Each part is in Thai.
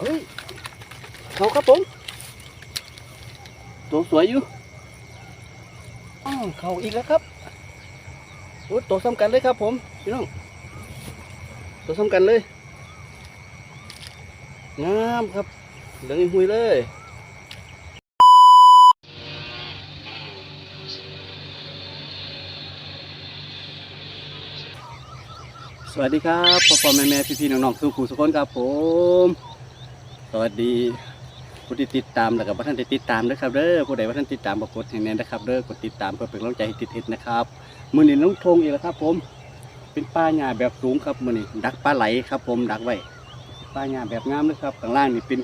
เฮ้ยเขาครับผม ตัวสวยอยู่อ้าวเขาอีกแล้วครับโอ้ตัวซ้ำกันเลยครับผมพี่น้องตัวซ้ำกันเลยงามครับเหลืองหุยเลยสวัสดีครับพ่อพ่อแม่แม่พี่พี่น้องๆทุกผู้ทุกคนครับผม สวัสดีผู้ที่ติดตามแล้วก็บ่ท่านได้ติดตามนะครับเด้อผู้ใดว่าท่านติดตามก็กดให้แน่นะครับเด้อกดติดตามเพื่อเป็นกำลังใจให้ติดๆนะครับมือนี้น้องทงอีกแล้วครับ ผม เป็นป้าหญ้าแบบสูงครับมือนี้ดักปลาไหลครับ ผมดักไว้ป้าหญ้าแบบงามเลยครับข้างล่างนี่เป็น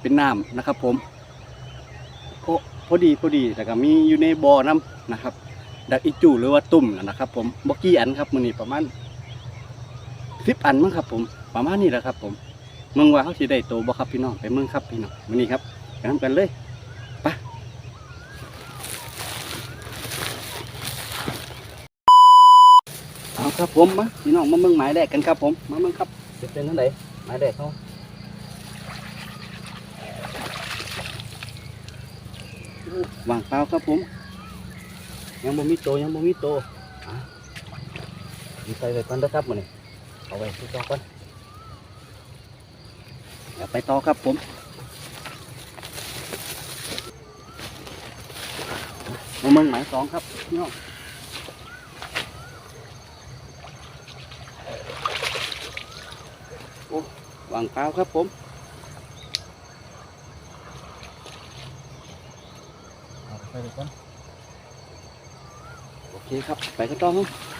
เป็นน้ำนะครับ ผมพอพอดีพอดีแล้วก็มีอยู่ในบ่อน้ำนะครับ ดักอีจูหรือว่าตุ่มนะครับ ผมบ่กี่อันครับมือนี้ประมาณสิบอันมั้งครับ ผมประมาณนี้แหละครับ ผม เมืองว่าเขาสิได้โตบ่ครับพี่น้องไปเมืองครับพี่น้องวันนี้ครับไปทำกันเลยไปเอาครับผมมาพี่น้องมาเมืองหมายแรกกันครับผมมาเมืองครับจะเป็นเท่าไหร่หมายแรกเขาวางเปล่าครับผม ยังบ่มีโตยังบ่มีโตอะมีใส่ไว้ก่อนนะครับมันนี่เอาไว้ที่ต่อก่อน เดี๋ยวไปต่อครับผมมาเมืองหมายสองครับพี่น้องโอ้วางเปล่าครับผมเอาไปเลยก่อนโอเคครับ ไปกันต่อครับ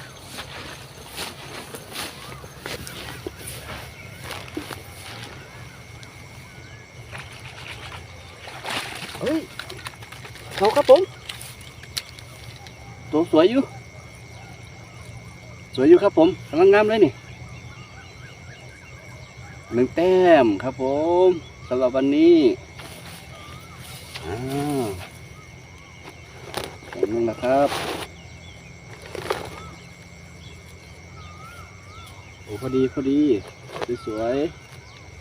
เฮ้ยเขาครับผมตัวสวยอยู่ สวยอยู่ครับผมกำลังงามเลยนี่หนึ่งแต้มครับผมสำหรับวันนี้อ้าวแต้มหนึงนะครับโอ้พอดีพอดีสวย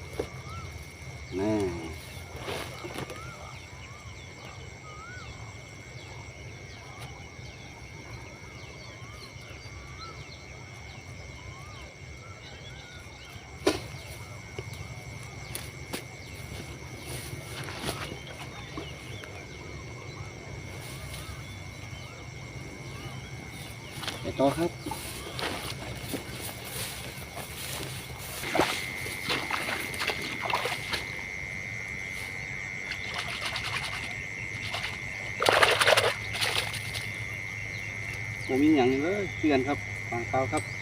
ๆน่า ไปต่อครับผมมีอย่างเลยเตือนครับฟางเปล่าครับ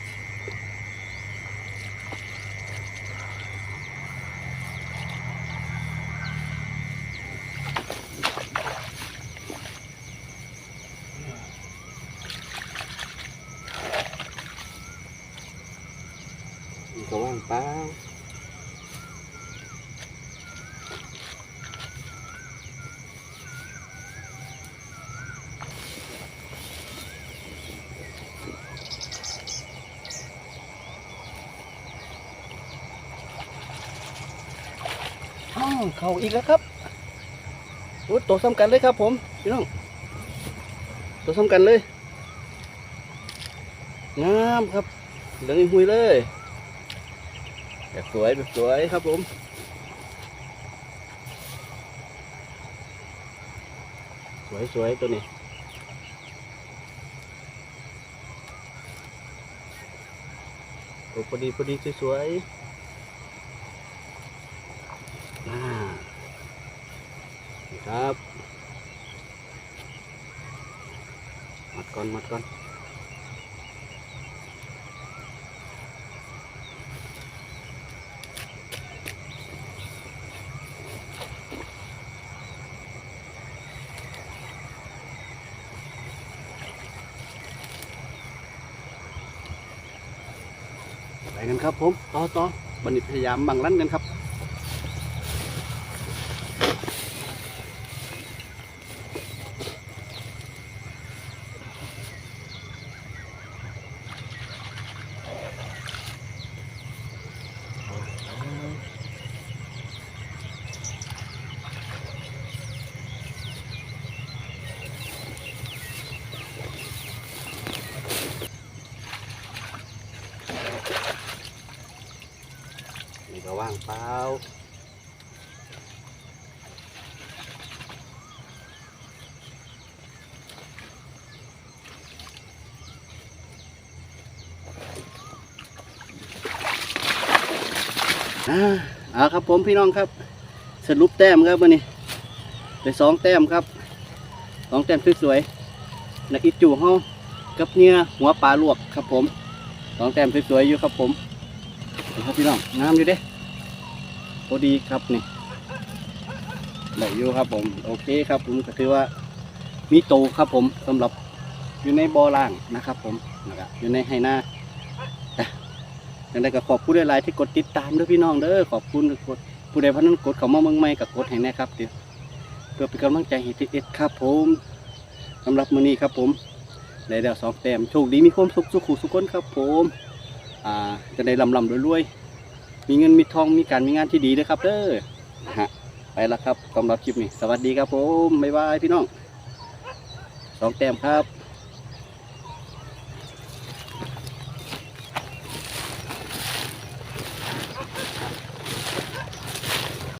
ก็ว่างเปล่าเขาอีกแล้วครับโอ้ตัวซ้ำกันเลยครับผมพี่น้องตัวซ้ำกันเลยงามครับเหลืองหุยเลย แบบสวยแบบสวยครับผมสวยสวยตัวนี้โอ้พอดีพอดีสวยๆอ่าครับมัดก่อนมัดก่อน ไปกันครับผมต่อต่อบันนี้พยายามบังลั่นกันครับางเปล่าอ่าครับผมพี่น้องครับ สรุปแต้มครับวันนี้ได้สองแต้มครับสองแต้มสวยๆนักอิจูเฮากับเนื้อหัวปลาลวกครับผมสองแต้มสวยๆอยู่ครับผมนี่ครับพี่น้องงามอยู่เด้พ อดีครับนี่ได้อยู่ครับผม โอเคครับผมก็ถือว่า มีโตครับผมสำหรับอยู่ในบ่อล่างนะครับ ผมนะครับอยู่ในไหนาอะยังไงก็ขอบคุณหลายๆที่กดติดตามด้วยพี่น้องเด้อขอบคุณกดผู้ใดพันนั้นกดเขามาเมืองใหม่กับกดให้แนะครับเดี๋ยวเพื่อเป็นกำลังใจให้ทีเอสครับผมสำหรับมือนี้ครับผมได้แล้วสองแต้มโชคดีมีความสุขสุขุสุขคนครับผม อ่าจะได้ลำลำรวยๆ มีเงินมีทองมีการมีงานที่ดีนะครับเด้อฮะไปแล้วครับสำหรับคลิปนี้ สวัสดีครับผมบ๊ายบายพี่น้องสองแต้มครับ